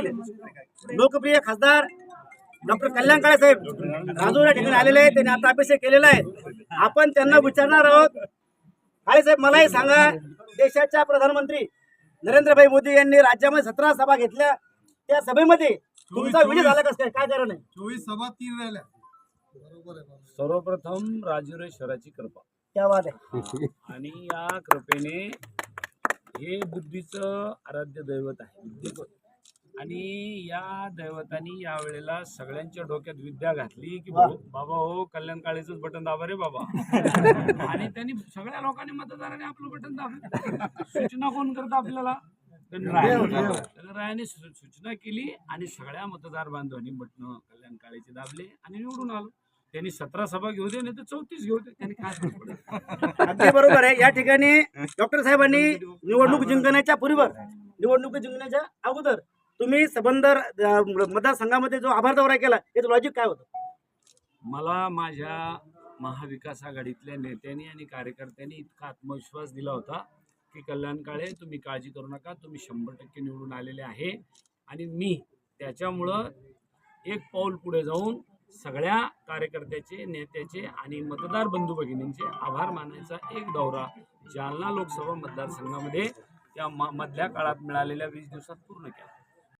लोकप्रिय खासदार डॉक्टर कल्याण काळे साहेब राजूर या ठिकाणी आलेले आहेत त्यांनी आता अभिषेक केलेला आहे. आपण त्यांना विचारणार आहोत. काळे साहेब मलाही सांगा देशाच्या प्रधानमंत्री नरेंद्रभाई मोदी यांनी राज्यामध्ये सतरा सभा घेतल्या. त्या सभेमध्ये तुमचा विजय झाला कसं काय? काय कारण आहे? चोवीस सभा तीन राहिल्या. सर्वप्रथम राजुरेश्वराची कृपा. क्या बात आहे. आणि या कृपेने हे बुद्धीचं आराध्य दैवत आहे. आणि या दैवतानी या वेळेला सगळ्यांच्या डोक्यात विद्या घातली की बाबा हो कल्याण काळेच बटन दाबा रे बाबा. आणि त्यांनी सगळ्या लोकांनी मतदाराने आपलं बटन दाबलं. सूचना कोण करतं आपल्याला? सू- सूचना केली आणि सगळ्या मतदार बांधवांनी बटन कल्याण काळेचे दाबले आणि निवडून आलो. त्यांनी सतरा सभा घेऊ दे नाही तर चौतीस घेऊ दे. त्यांनी काय? अगदी बरोबर आहे. या ठिकाणी डॉक्टर साहेबांनी निवडणूक जिंकण्याच्या पूर्वीवर निवडणूक जिंकण्याच्या अगोदर तुम्ही सबंदर मतदारसंघामध्ये जो आभार दौरा केला याचं लॉजिक काय होतं? मला माझ्या महाविकास आघाडीतल्या नेत्यांनी आणि कार्यकर्त्यांनी इतका आत्मविश्वास दिला होता की कल्याण काळे तुम्ही काळजी करू नका तुम्ही शंभर टक्के निवडून आलेले आहे. आणि मी त्याच्यामुळं एक पाऊल पुढे जाऊन सगळ्या कार्यकर्त्याचे नेत्याचे आणि मतदार बंधू भगिनींचे आभार मानायचा एक दौरा जालना लोकसभा मतदारसंघामध्ये त्या म- मधल्या काळात मिळालेल्या वीस दिवसात पूर्ण केला.